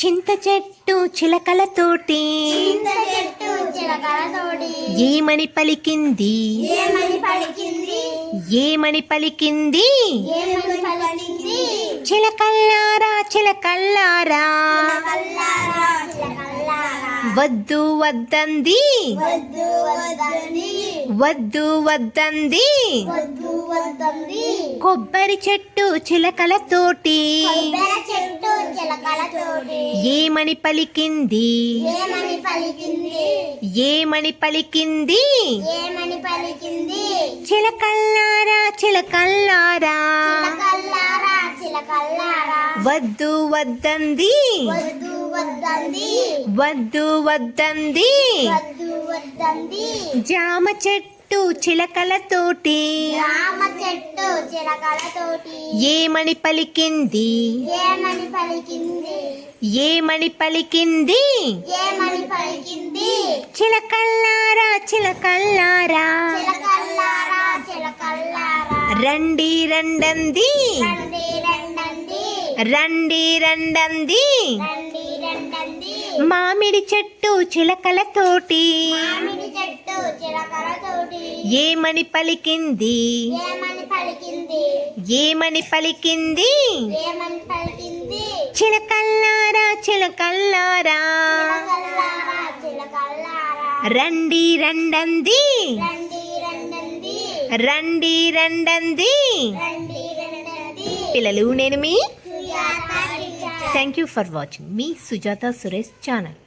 చింత చెట్టు చిలకలతోటి ఏమని పలికింది? ఏమని పలికింది? చిలకల్లారా చిలకల్లారా. వద్దు వద్దంది. వద్దు వద్దంది. కొబ్బరి చెట్టు చిలకలతోటి ఏమని పలికింది? ఏమని పలికింది? ఏమని పలికింది? ఏమని పలికింది? చిలకల్లారా చిలకల్లారా? చిలకల్లారా చిలకల్లారా? వద్దు వద్దంది. వద్దు వద్దంది. వద్దు వద్దంది. వద్దు వద్దంది. జామ చెట్టు చిలకలతోటి. ఏమని పలికింది? ఏమని పలికింది? ఏమని పలికింది? ఏమని పలికింది? చిలకల్లారా చిలకల్లారా? చిలకల్లారా చిలకల్లారా. రండి రండంది. రండి రండంది. రండి మామిడి చెట్టు చిలకలతోటి. మామిడి ఏమని పలికింది? ఏమని పలికింది? చిలకల్లారా చిలకల్లారా? రండి రండంది. రండి రండంది. పిల్లలు నేను మీ థ్యాంక్ యూ ఫర్ వాచింగ్ మీ సుజాత సురేష్ ఛానల్